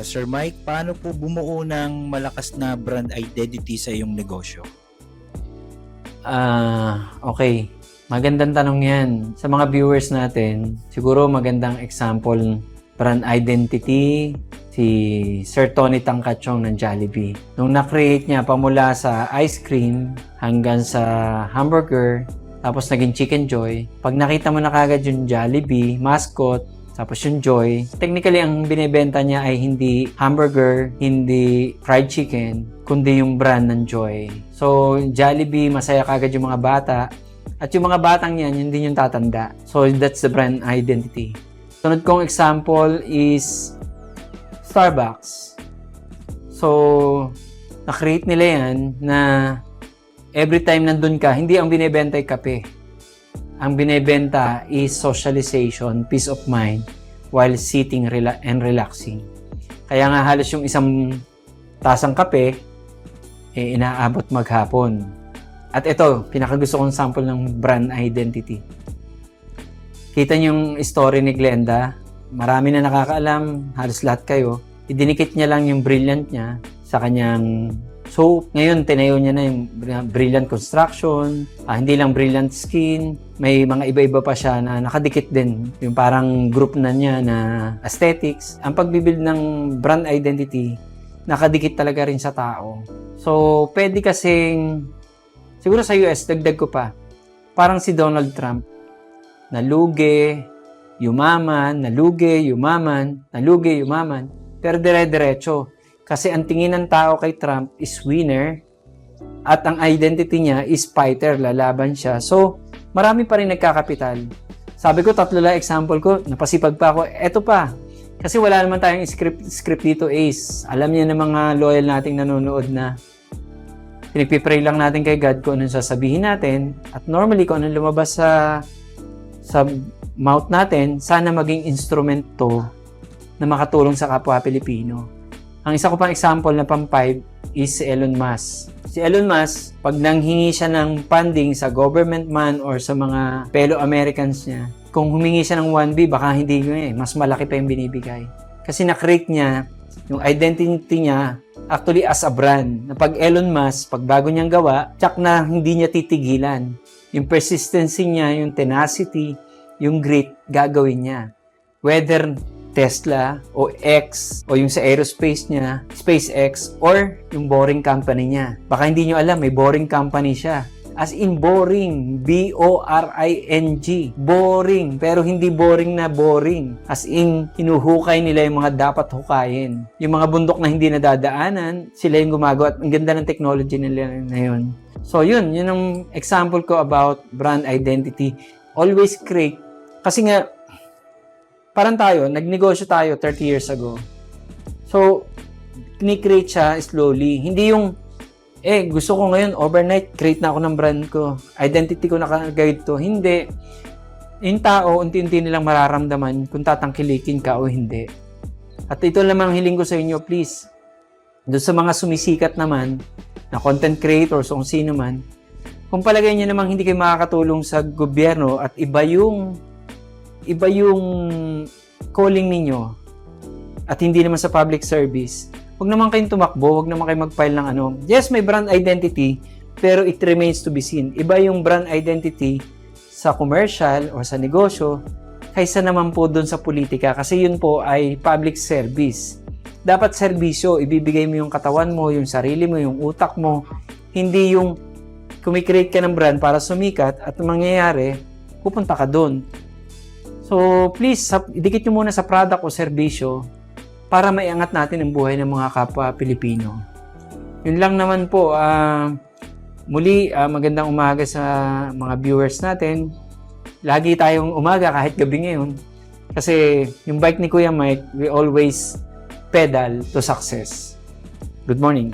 Ah, Sir Mike, paano po bumuo ng malakas na brand identity sa iyong negosyo? Ah, okay. Magandang tanong yan. Sa mga viewers natin, siguro magandang example, brand identity, si Sir Tony Tangkachong ng Jollibee. Nung na-create niya pamula sa ice cream hanggang sa hamburger, tapos naging Chicken Joy, pag nakita mo na kagad yung Jollibee, mascot, tapos yung Joy, technically ang binebenta niya ay hindi hamburger, hindi fried chicken, kundi yung brand ng Joy. So, Jollibee, masaya kagad yung mga bata. At yung mga batang yan, yun din yung tatanda. So, that's the brand identity. Sunod kong example is Starbucks. So, na-create nila yan na every time nandun ka, hindi ang binebenta ay kape. Ang binebenta is socialization, peace of mind, while sitting and relaxing. Kaya nga halos yung isang tasang kape, eh, inaabot maghapon. At ito, pinakagusto kong sample ng brand identity. Kita niyo yung story ni Glenda. Marami na nakakaalam, halos lahat kayo. Idinikit niya lang yung brilliant niya sa kanyang So, ngayon, tinayo niya na yung brilliant construction, ah, hindi lang brilliant skin, may mga iba-iba pa siya na nakadikit din. Yung parang group na niya na aesthetics. Ang pagbibuild ng brand identity, nakadikit talaga rin sa tao. So, pwede kasing, siguro sa US, dagdag ko pa, parang si Donald Trump, nalugi, yumaman, nalugi, yumaman, nalugi, yumaman, pero dire-diretso. Kasi ang tingin ng tao kay Trump is winner at ang identity niya is fighter, lalaban siya. So, marami pa rin nagkakapital. Sabi ko, tatlo lang example ko, napasipag pa ako. Eto pa, kasi wala naman tayong script, script dito, Ace. Alam niya ng mga loyal nating nanonood na pinagpipray lang natin kay God kung anong sasabihin natin. At normally, kung anong lumabas sa sa mouth natin, sana maging instrument to na makatulong sa kapwa Pilipino. Ang isa ko pang example na pang 5 is si Elon Musk. Si Elon Musk, pag nanghingi siya ng funding sa government man or sa mga fellow Americans niya, kung humingi siya ng 1B, baka hindi eh, mas malaki pa yung binibigay. Kasi na-create niya yung identity niya actually as a brand. Na pag Elon Musk, pag bago niyang gawa, tsak na hindi niya titigilan. Yung persistency niya, yung tenacity, yung grit, gagawin niya. Whether Tesla o X o yung sa aerospace niya, SpaceX or yung boring company niya. Baka hindi nyo alam, may boring company siya. As in boring, B-O-R-I-N-G. Boring, pero hindi boring na boring. As in, hinuhukay nila yung mga dapat hukayin. Yung mga bundok na hindi nadadaanan, sila yung gumagawa. Ang ganda ng technology nila na yun. So yun, yun ang example ko about brand identity. Always create. Kasi nga, parang tayo, nagnegosyo tayo 30 years ago. So, ni-create siya slowly. Hindi yung, eh, gusto ko ngayon, overnight, create na ako ng brand ko. Identity ko naka-guide to. Hindi. Yung tao, unti-unti nilang mararamdaman kung tatangkilikin ka o hindi. At ito lamang hiling ko sa inyo, please. Doon sa mga sumisikat naman, na content creators o kung sino man, kung palagay niyo namang hindi kayo makakatulong sa gobyerno at iba yung iba yung calling ninyo at hindi naman sa public service, huwag naman kayong tumakbo, huwag naman kayong mag-file ng ano. Yes, may brand identity, pero it remains to be seen. Iba yung brand identity sa commercial o sa negosyo kaysa naman po doon sa politika kasi yun po ay public service. Dapat serbisyo, ibibigay mo yung katawan mo, yung sarili mo, yung utak mo, hindi yung kumikreate ka ng brand para sumikat at mangyayari, pupunta ka doon. So, please, idikit nyo muna sa product o serbisyo para maiangat natin ang buhay ng mga kapwa Pilipino. Yun lang naman po. ah, muli, ah, magandang umaga sa mga viewers natin. Lagi tayong umaga kahit gabi ngayon. Kasi yung bike ni Kuya Mike, we always pedal to success. Good morning.